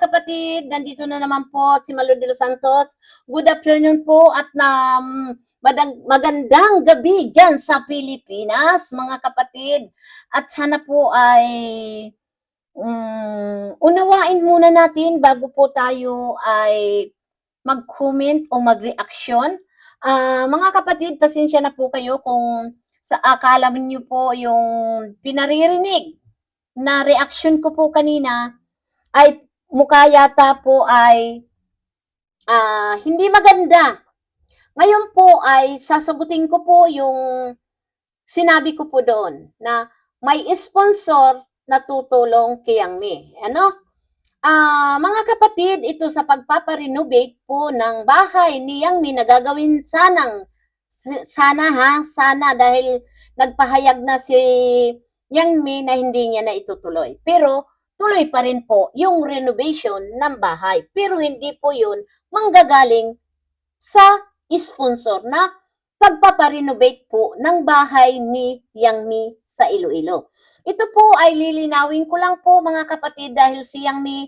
kapatid, nandito na naman po si Malo de los Santos. Good afternoon po at madag- magandang gabi dyan sa Pilipinas, mga kapatid. At sana po ay mm, unawain muna natin bago po tayo ay mag-comment o mag-reaction. Ah, mga kapatid, pasensya na po kayo kung sa akala niyo po yung pinaririnig na reaction ko po kanina ay mukha yata po ay ah, hindi maganda. Ngayon po ay sasagutin ko po yung sinabi ko po doon na may sponsor na tutulong kay Yang Mi. Ano? Ah, mga kapatid, ito sa pagpaparenovate po ng bahay ni Yang Mi na gagawin sanang sana ha, sana dahil nagpahayag na si Yang Mi na hindi niya na itutuloy. Pero tuloy pa rin po yung renovation ng bahay. Pero hindi po yun manggagaling sa sponsor na pagpaparenovate po ng bahay ni Yang Mi sa Iloilo. Ito po ay lilinawin ko lang po mga kapatid dahil si Yang Mi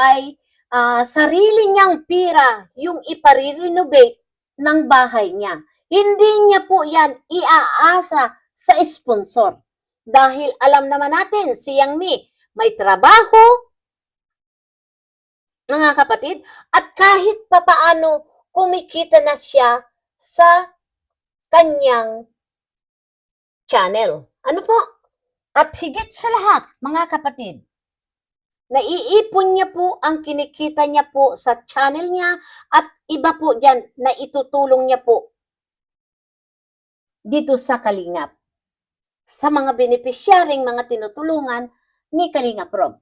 ay ah, sarili niyang pira yung ipare-renovate ng bahay niya. Hindi niya po yan iaasa sa sponsor. Dahil alam naman natin si Yang Mi may trabaho, mga kapatid, at kahit papaano kumikita na siya sa kanyang channel. Ano po? At higit sa lahat, mga kapatid, naiipon niya po ang kinikita niya po sa channel niya at iba po dyan na itutulong niya po dito sa Kalingap. Sa mga benepisyaring mga tinutulungan ni Kalingap Rob.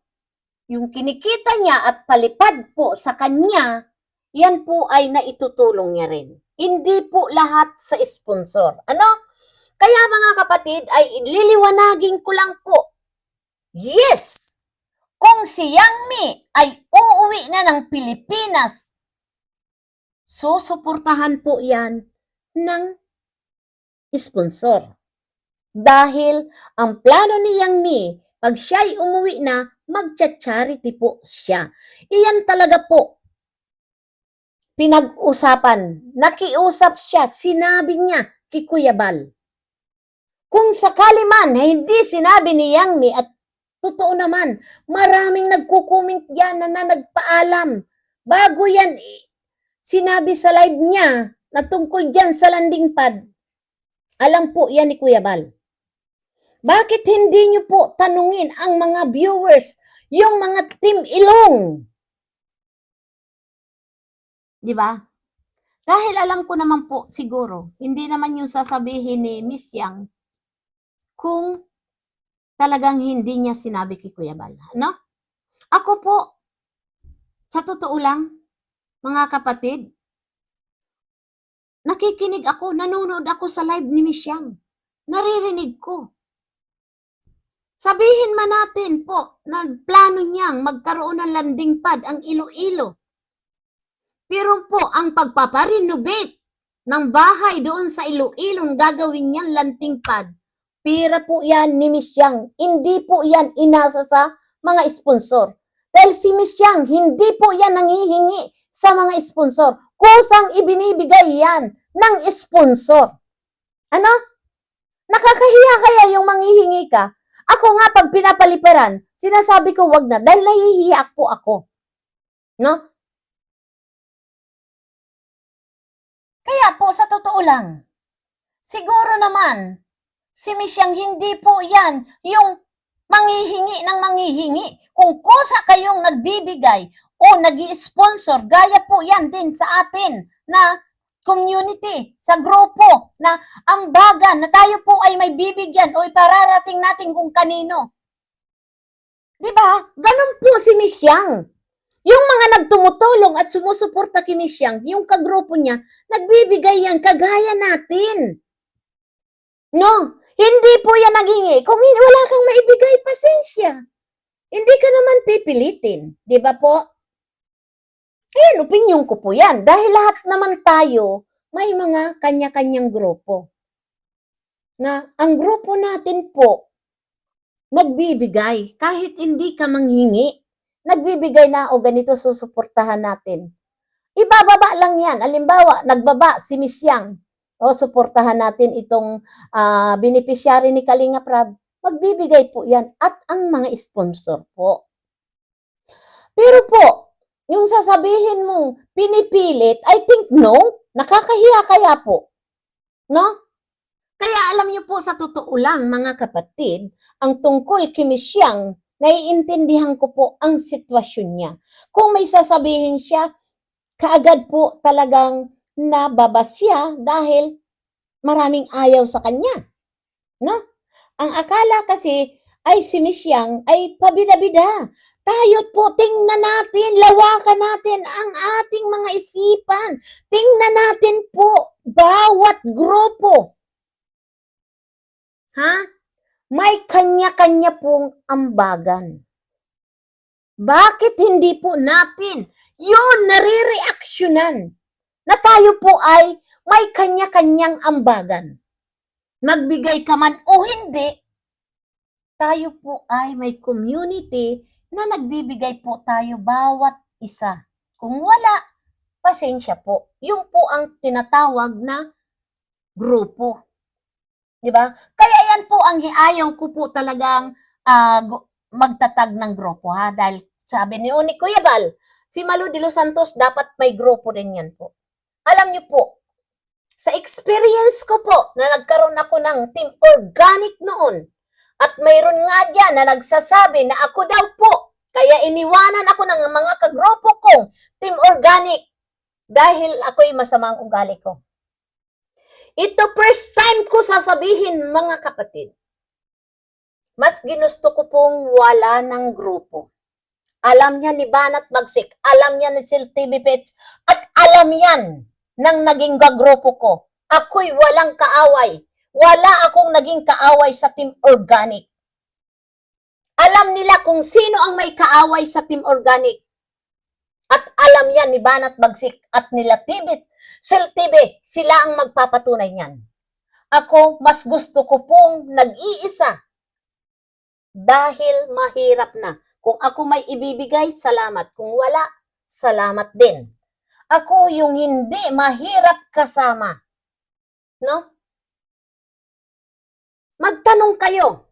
Yung kinikita niya at palipad po sa kanya, yan po ay naitutulong niya rin. Hindi po lahat sa sponsor. Ano? Kaya mga kapatid, ay liliwanagin ko lang po. Yes! Kung si Yang Mi ay uuwi na ng Pilipinas, susuportahan po yan ng sponsor. Dahil ang plano ni Yang Mi, pag siya'y umuwi na, magcha-charity po siya. Iyan talaga po pinag-usapan. Nakiusap siya, sinabi niya kay Kuya Bal. Kung sakali man hindi sinabi ni Yang Mi at totoo naman, maraming nagkukomment yan na, na nagpaalam. Bago yan eh, sinabi sa live niya na tungkol dyan sa landing pad. Alam po yan ni Kuya Bal. Bakit hindi niyo po tanungin ang mga viewers, yung mga team ilong? Di ba? Dahil alam ko naman po siguro, hindi naman yung sasabihin ni Miss Yang kung talagang hindi niya sinabi kay Kuya Bal. No? Ako po, sa totoo lang, mga kapatid, nakikinig ako, nanonood ako sa live ni Miss Yang. Naririnig ko. Sabihin man natin po na plano niyang magkaroon ng landing pad ang Iloilo. Pero po, ang pagpaparenovate ng bahay doon sa Iloilo, gagawin niyang landing pad, pira po yan ni Miss Yang. Hindi po yan inasa sa mga sponsor. Dahil si Miss Yang, hindi po yan nangihingi sa mga sponsor. Kusang ibinibigay yan ng sponsor. Ano? Nakakahiya kaya yung manghihingi ka? Ako nga, pag pinapaliperan, sinasabi ko wag na dahil nahihiya po ako. No? Kaya po, sa totoo lang, siguro naman, si Miss Yang hindi po yan yung manghihingi ng manghihingi. Kung kusa kayong nagbibigay o nag sponsor gaya po yan din sa atin na community, sa grupo, na ambagan, na tayo po ay may bibigyan o ipararating natin kung kanino. Di ba? Ganun po si Miss Yang. Yung mga nagtumutulong at sumusuporta kay Miss Yang, yung kagrupo niya, nagbibigay yan kagaya natin. No, hindi po yan naghingi. Kung wala kang maibigay, pasensya. Hindi ka naman pipilitin. Di ba po? Ayan, opinion ko po yan. Dahil lahat naman tayo, may mga kanya-kanyang grupo. Na ang grupo natin po, nagbibigay kahit hindi ka manghingi. nagbibigay na o ganito susuportahan natin. Ibababa lang yan. Alimbawa, nagbaba si Miss Yang. O suportahan natin itong ah, beneficiary ni Kalinga Prab. Magbibigay po yan at ang mga sponsor po. Pero po, yung sasabihin mong pinipilit, I think no, nakakahiya kaya po. No? Kaya alam niyo po sa totoo lang mga kapatid, ang tungkol kay Miss Yang, naiintindihan ko po ang sitwasyon niya. Kung may sasabihin siya, kaagad po talagang nababas siya dahil maraming ayaw sa kanya. No? Ang akala kasi ay si Miss Yang ay pabida-bida. Tayo po, tingnan natin, lawakan natin ang ating mga isipan. Tingnan natin po bawat grupo. Ha? May kanya-kanya pong ambagan. Bakit hindi po natin yun nare-reaksyonan na tayo po ay may kanya-kanyang ambagan? Magbigay ka man o hindi, tayo po ay may community na nagbibigay po tayo bawat isa. Kung wala, pasensya po. Yung po ang tinatawag na grupo. 'Di ba? Kaya yan po ang ayaw ko po talagang gu- magtatag ng grupo ha dahil sabi ni Uni Kuya Bal, si Malu de los Santos dapat may grupo rin yan po. Alam niyo po, sa experience ko po na nagkaroon ako ng team organic noon at mayroon nga dyan na nagsasabi na ako daw po kaya iniwanan ako ng mga kagrupo kong team organic dahil ako'y masamang ugali ko. Ito first time ko sasabihin mga kapatid. Mas ginusto ko pong wala ng grupo. Alam niya ni Banat Bagsik, alam niya ni Sil TV Pets, at alam yan ng naging gagrupo ko. Ako'y walang kaaway. Wala akong naging kaaway sa Team Organic. Alam nila kung sino ang may kaaway sa Team Organic. At alam yan ni Banat Bagsik at nila TV, Sil TV, sila ang magpapatunay niyan. Ako, mas gusto ko pong nag-iisa dahil mahirap na. Kung ako may ibibigay, salamat. Kung wala, salamat din. Ako yung hindi mahirap kasama. No? Magtanong kayo.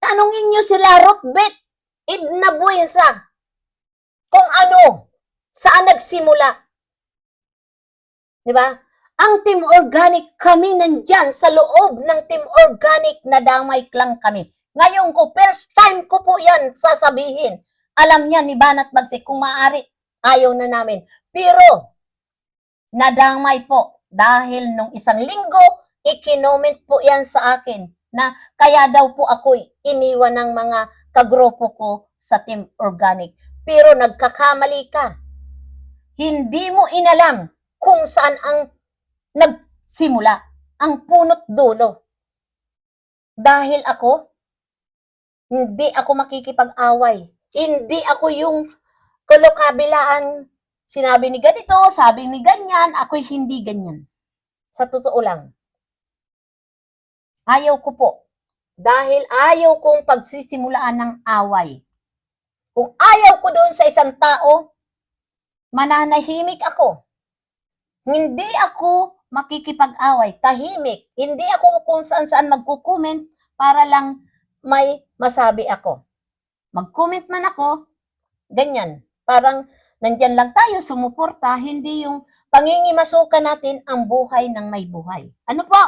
Tanungin nyo sila Rotbet, Edna Buensa, kung ano, saan nagsimula. Di ba? Ang Team Organic, kami nandyan sa loob ng Team Organic na damay lang kami. Ngayon ko, first time ko po yan sasabihin. Alam niya ni Banat Bagsik, kung maaari, ayaw na namin. Pero, nadamay po dahil nung isang linggo, ikinoment po yan sa akin na kaya daw po ako iniwan ng mga kagrupo ko sa Team Organic. Pero nagkakamali ka. Hindi mo inalam kung saan ang nagsimula, ang punot dulo. Dahil ako, hindi ako makikipag-away. Hindi ako yung kalokabilaan. Sinabi ni ganito, sabi ni ganyan, ako'y hindi ganyan. Sa totoo lang. Ayaw ko po. Dahil ayaw kong pagsisimulaan ng away. Kung ayaw ko doon sa isang tao, mananahimik ako. Hindi ako makikipag-away, tahimik. Hindi ako kung saan-saan magko-comment para lang may masabi ako. Mag-comment man ako, ganyan. Parang nandyan lang tayo, sumuporta, hindi yung pangingimasukan natin ang buhay ng may buhay. Ano po?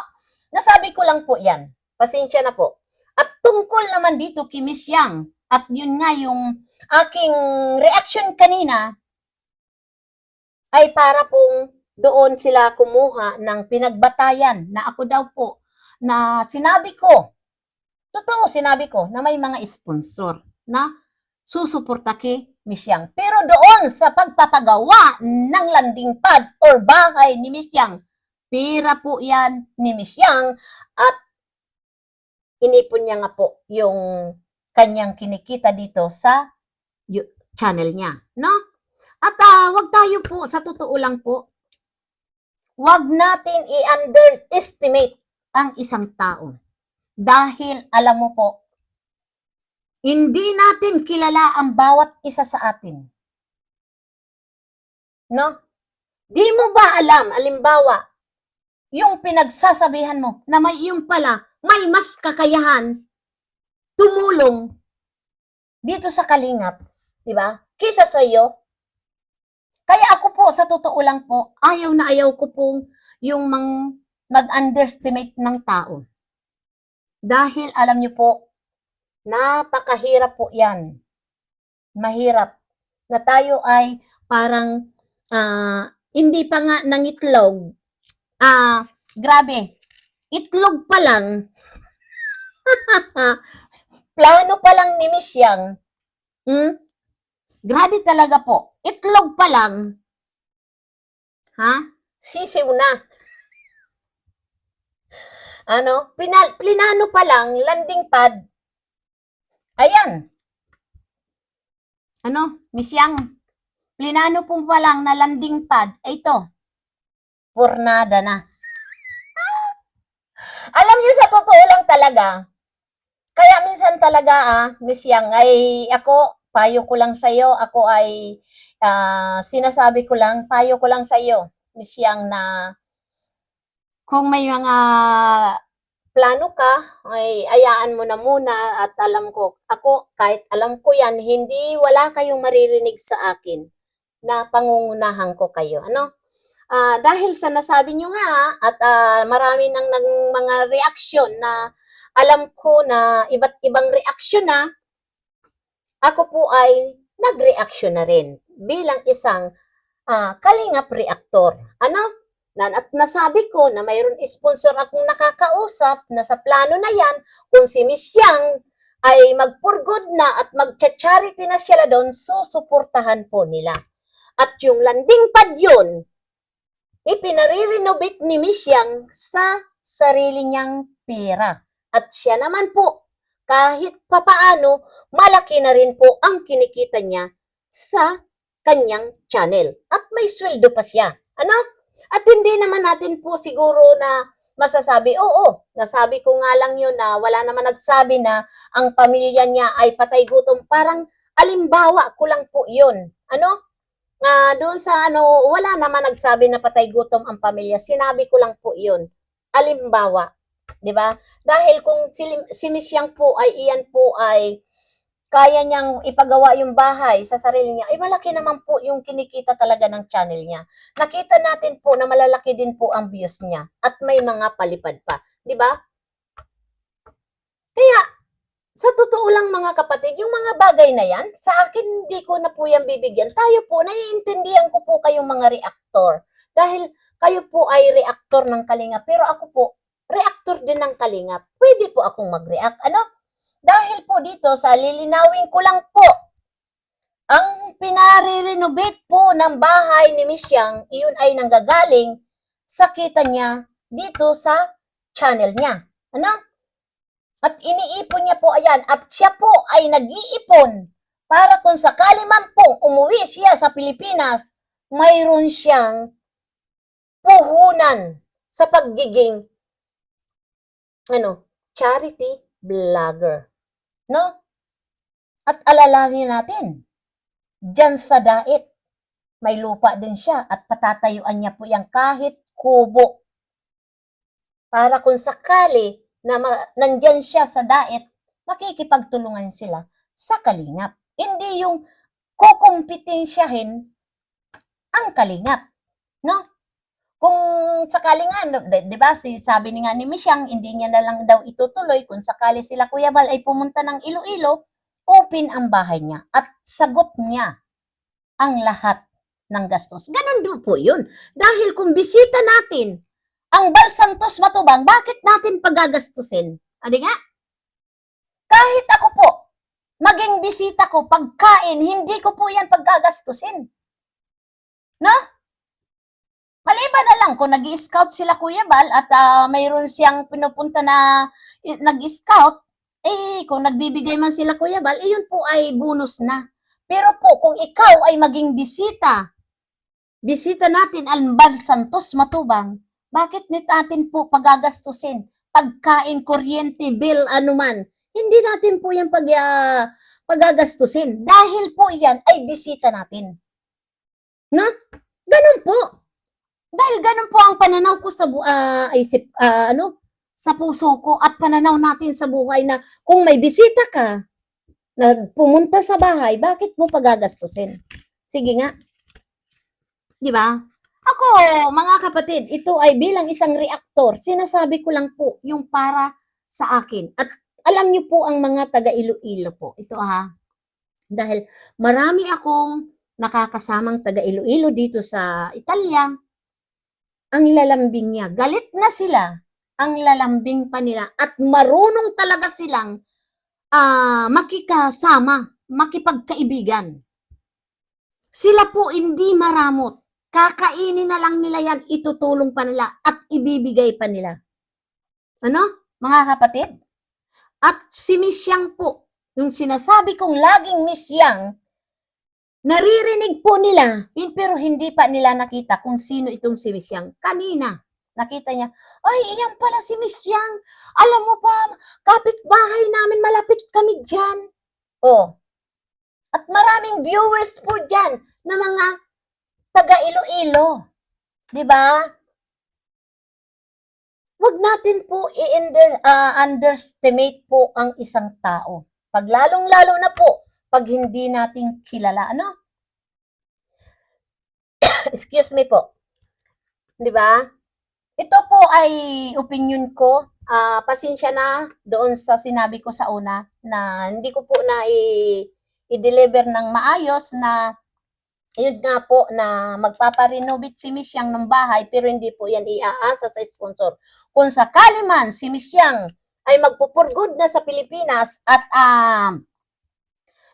Nasabi ko lang po yan. Pasensya na po. At tungkol naman dito kay Miss Yang, at yun nga yung aking reaction kanina, ay para pong doon sila kumuha ng pinagbatayan na ako daw po na sinabi ko, totoo sinabi ko na may mga sponsor na susuporta kay Miss Yang. Pero doon sa pagpapagawa ng landing pad or bahay ni Miss Yang, pira po yan ni Miss Yang at inipon niya nga po yung kanyang kinikita dito sa channel niya, no? At ah, wag tayo po, sa totoo lang po, wag natin i-underestimate ang isang tao. Dahil, alam mo po, Hindi natin kilala ang bawat isa sa atin. No? Di mo ba alam, alimbawa, yung pinagsasabihan mo na may yung pala, may mas kakayahan tumulong dito sa kalingap, di ba? Kisa sa iyo. Kaya ako po, sa totoo lang po, ayaw na ayaw ko pong yung mang mag-underestimate ng tao. Dahil alam niyo po, napakahirap po yan. Mahirap na tayo ay parang ah, hindi pa nga nangitlog. Ah, grabe. Itlog pa lang. Plano pa lang ni Miss Yang. Hmm? Grabe talaga po. Itlog pa lang. Ha? Sisiw na. Ano? Pinal, plinano pa lang, landing pad. Ayan. Ano? Miss Yang, plinano po pa lang na landing pad. Ito. Purnada na. Alam niyo sa totoo lang talaga, kaya minsan talaga ah, Miss Yang, ay ako, payo ko lang sa'yo, ako ay ah, sinasabi ko lang, payo ko lang sa'yo, Miss Yang, na kung may mga plano ka, ay ayaan mo na muna at alam ko, ako, kahit alam ko yan, hindi, wala kayong maririnig sa akin na pangungunahan ko kayo. Ano? Ah, dahil sa nasabi nyo nga at ah, marami nang, nang mga reaksyon na alam ko na iba't ibang reaksyon na, ako po ay nag-reaction na rin bilang isang ah, kalingap reactor. Ano? At nasabi ko na mayroon sponsor akong nakakausap na sa plano na yan, kung si Miss Yang ay mag-for-good na at mag-charity na sila doon, susuportahan po nila. At yung landing pad yun, ipinare-renovate ni Miss Yang sa sarili niyang pera. At siya naman po, kahit papaano, malaki na rin po ang kinikita niya sa kanyang channel. At may sweldo pa siya. Ano? At hindi naman natin po siguro na masasabi, oo, nasabi ko nga lang yun na wala naman nagsabi na ang pamilya niya ay patay gutom. Parang alimbawa ko lang po yun. Ano? Ah, doon sa ano, wala naman nagsabi na patay gutom ang pamilya. Sinabi ko lang po 'yun. Alimbawa, 'di ba? Dahil kung si, si Miss Yang po ay iyan po ay kaya niyang ipagawa yung bahay sa sarili niya, ay malaki naman po yung kinikita talaga ng channel niya. Nakita natin po na malalaki din po ang views niya at may mga palipad pa, 'di ba? Kaya sa totoo lang mga kapatid, yung mga bagay na yan, sa akin hindi ko na po yan bibigyan. Tayo po, naiintindihan ko po kayong mga reaktor. Dahil kayo po ay reaktor ng kalinga. Pero ako po, reaktor din ng kalinga. Pwede po akong mag-react. Ano? Dahil po dito, sa lilinawin ko lang po, ang pinare-renovate po ng bahay ni Miss Yang, iyon ay nanggagaling sa kita niya dito sa channel niya. Ano? At iniipon niya po ayan. At siya po ay nag-iipon para kung sakali man pong umuwi siya sa Pilipinas, mayroon siyang puhunan sa pagiging ano, charity vlogger. No? At alalahanin natin, dyan sa dait, may lupa din siya at patatayuan niya po yan kahit kubo. Para kung sakali na nandyan siya sa dait, makikipagtulungan sila sa kalingap. Hindi yung kukumpitensyahin ang kalingap. No? Kung sakali nga, di, di ba, si, sabi ni nga ni Misyang, hindi niya na lang daw itutuloy kung sakali sila Kuya Bal ay pumunta ng Iloilo, open ang bahay niya at sagot niya ang lahat ng gastos. Ganon do po yun. Dahil kung bisita natin ang Bal Santos Matubang, bakit natin pagagastusin? Adi nga? Kahit ako po, maging bisita ko, pagkain, hindi ko po yan pagagastusin. No? Maliban na lang kung nag scout sila Kuya Bal at ah, mayroon siyang pinupunta na i- nag-scout, eh kung nagbibigay man sila Kuya Bal, eh yun po ay bonus na. Pero po kung ikaw ay maging bisita, bisita natin ang Bal Santos Matubang, bakit nit natin po pagagastusin? Pagkain, kuryente, bill, anuman. Hindi natin po yan pag, ah, pagagastusin. Dahil po yan ay bisita natin. Na? Ganun po. Dahil ganun po ang pananaw ko sa bu- ah, isip, ah, ano, sa puso ko at pananaw natin sa buhay na kung may bisita ka na pumunta sa bahay, bakit mo pagagastusin? Sige nga. Di ba? Ako, mga kapatid, ito ay bilang isang reaktor, sinasabi ko lang po yung para sa akin. At alam niyo po ang mga taga Iloilo po. Ito ha. Dahil marami akong nakakasamang taga Iloilo dito sa Italia. Ang lalambing niya. Galit na sila. Ang lalambing pa nila. At marunong talaga silang ah makikasama, makipagkaibigan. Sila po hindi maramot. Kakainin na lang nila yan, itutulong pa nila at ibibigay pa nila. Ano, mga kapatid? At si Miss Yang po, yung sinasabi kong laging Miss Yang, naririnig po nila, pero hindi pa nila nakita kung sino itong si Miss Yang. Kanina, nakita niya, ay, iyan pala si Miss Yang. Alam mo pa, kapitbahay namin, malapit kami dyan. Oh. At maraming viewers po dyan na mga taga Iloilo. 'Di ba? Huwag natin po i-under, ah, po ang isang tao. Pag lalong-lalo na po, pag hindi natin kilala, ano? Excuse me po. 'Di ba? Ito po ay opinion ko. Ah, pasensya na doon sa sinabi ko sa una na hindi ko po na i- i-deliver ng maayos na yun nga po na magpaparenovate si Miss Yang ng bahay pero hindi po yan iaasa sa sponsor. Kung sakali man si Miss Yang ay magpupurgod na sa Pilipinas at um,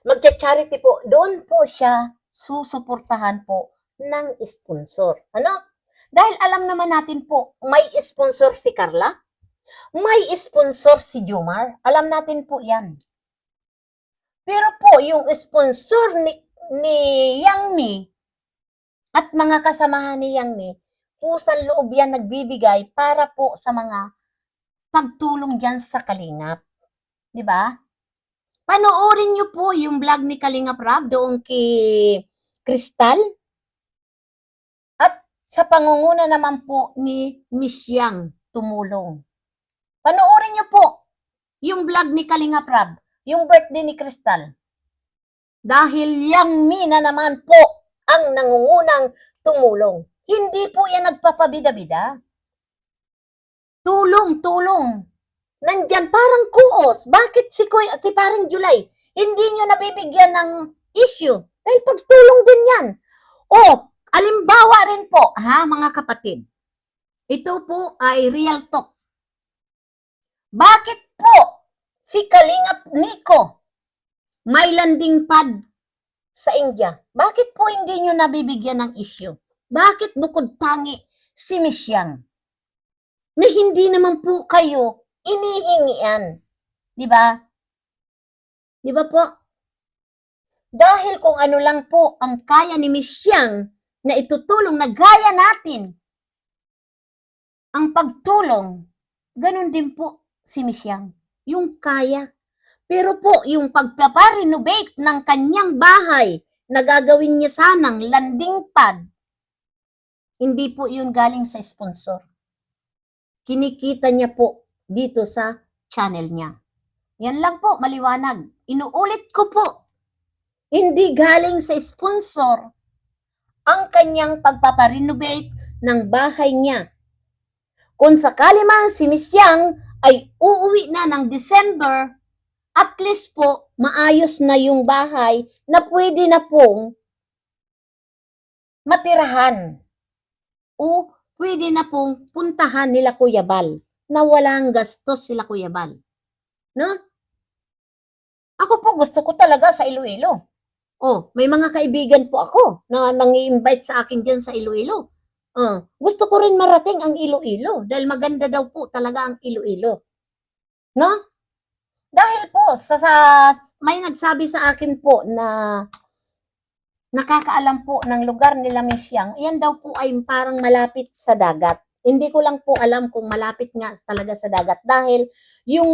magcha-charity po, doon po siya susuportahan po ng sponsor. Ano? Dahil alam naman natin po, may sponsor si Carla, may sponsor si Jomar. Alam natin po yan. Pero po, yung sponsor ni, ni Yang Ni at mga kasamahan ni Yang Ni, pusang loob yan nagbibigay para po sa mga pagtulong dyan sa Kalingap. Ba? Panoorin niyo po yung vlog ni Kalingap Rab doon kay Crystal. At sa pangunguna naman po ni Miss Yang tumulong. Panoorin niyo po yung vlog ni Kalingap Rab, yung birthday ni Crystal. Dahil yang mina naman po ang nangungunang tumulong. Hindi po yan nagpapabida-bida. Tulong, tulong. Nandyan parang kuos. Bakit si, Kuy, si parang July, hindi nyo nabibigyan ng issue? Dahil pagtulong din yan. O, alimbawa rin po, ha, mga kapatid. Ito po ay real talk. Bakit po si Kalingap Nico may landing pad sa India? Bakit po hindi nyo nabibigyan ng issue? Bakit bukod tangi si Miss Yang? Na hindi naman po kayo inihingian. Di ba? Di ba po? Dahil kung ano lang po ang kaya ni Miss Yang na itutulong na gaya natin ang pagtulong, ganun din po si Miss Yang. Yung kaya. Pero po, yung pagpaparenovate ng kanyang bahay na gagawin niya sanang landing pad, hindi po yun galing sa sponsor. Kinikita niya po dito sa channel niya. Yan lang po, maliwanag. Inuulit ko po, hindi galing sa sponsor ang kanyang pagpaparenovate ng bahay niya. Kung sakali man si Miss Yang ay uuwi na ng December, at least po, maayos na yung bahay na pwede na pong matirahan. O pwede na pong puntahan nila Kuya Bal na walang gastos sila Kuya Bal. No? Ako po gusto ko talaga sa Iloilo. Oh, may mga kaibigan po ako na nang-i-invite sa akin diyan sa Iloilo. Oh, gusto ko rin marating ang Iloilo dahil maganda daw po talaga ang Iloilo. No? Dahil po sa, sa may nagsabi sa akin po na nakakaalam po ng lugar nila Miss Yang, yan daw po ay parang malapit sa dagat. Hindi ko lang po alam kung malapit nga talaga sa dagat dahil yung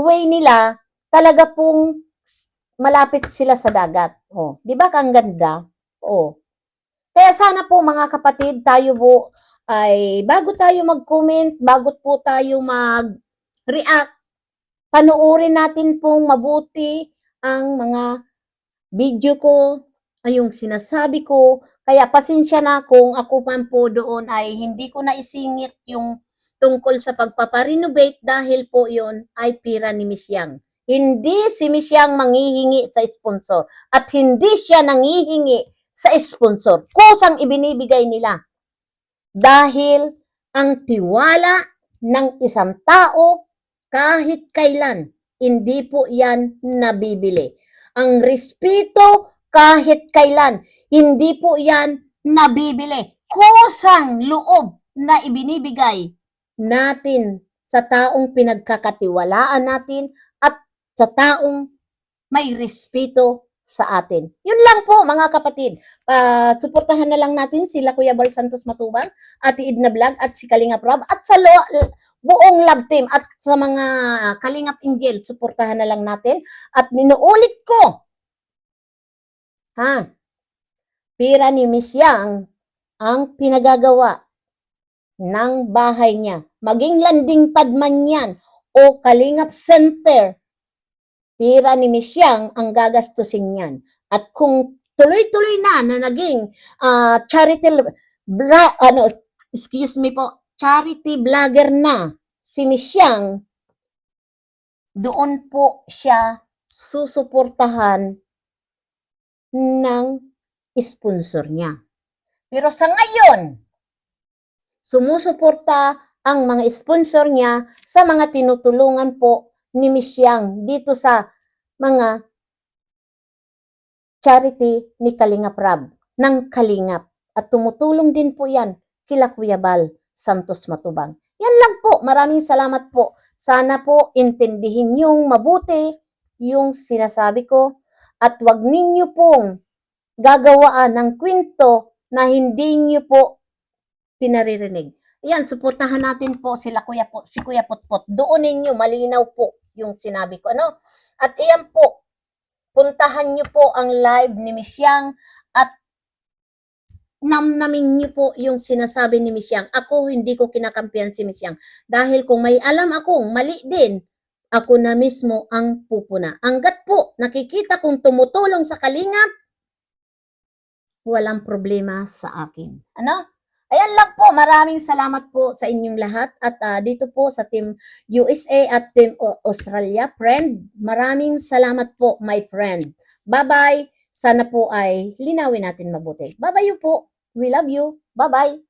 way nila talaga pong malapit sila sa dagat. Oh, 'di ba kang ganda? Oh. Kaya sana po mga kapatid, tayo po ay bago tayo mag-comment, bago po tayo mag-react, panoorin natin pong mabuti ang mga video ko, yung sinasabi ko. Kaya pasensya na kung ako man po doon ay hindi ko na isingit yung tungkol sa pagpaparenovate dahil po yon ay pira ni Miss Yang. Hindi si Miss Yang manghihingi sa sponsor at hindi siya nanghihingi sa sponsor. Kusang ibinibigay nila. Dahil ang tiwala ng isang tao kahit kailan, hindi po yan nabibili. Ang respeto kahit kailan, hindi po yan nabibili. Kusang loob na ibinibigay natin sa taong pinagkakatiwalaan natin at sa taong may respeto sa atin. Yun lang po mga kapatid. Ah, suportahan na lang natin sila Kuya Bal Santos Matubang, Ate Idna Vlog at si Kalingap Rob at sa lo- buong love team at sa mga Kalingap Angel, suportahan na lang natin. At ninuulit ko, ha, pira ni Miss Yang ang pinagagawa ng bahay niya. Maging landing pad man yan o Kalingap Center, pira ni Miss Yang ang gagastusin yan. At kung tuloy-tuloy na na naging ah, charity bra, ano, excuse me po, charity vlogger na si Miss Yang, doon po siya susuportahan ng sponsor niya. Pero sa ngayon, sumusuporta ang mga sponsor niya sa mga tinutulungan po ni Miss Yang dito sa mga charity ni Kalingap Rab ng Kalingap. At tumutulong din po yan kila Kuya Bal Santos Matubang. Yan lang po. Maraming salamat po. Sana po intindihin yung mabuti yung sinasabi ko at wag ninyo pong gagawaan ng kwento na hindi nyo po pinaririnig. Yan, suportahan natin po sila Kuya po, si Kuya Potpot. Doon ninyo malinaw po yung sinabi ko, ano? At iyan po, puntahan nyo po ang live ni Miss Yang at namnamin nyo po yung sinasabi ni Miss Yang. Ako, hindi ko kinakampihan si Miss Yang. Dahil kung may alam akong mali din, ako na mismo ang pupuna. Hanggat po nakikita kong tumutulong sa kalingap, walang problema sa akin. Ano? Ayan lang po, maraming salamat po sa inyong lahat at ah, dito po sa Team USA at Team Australia, friend. Maraming salamat po, my friend. Bye-bye. Sana po ay linawin natin mabuti. Bye-bye po. We love you. Bye-bye.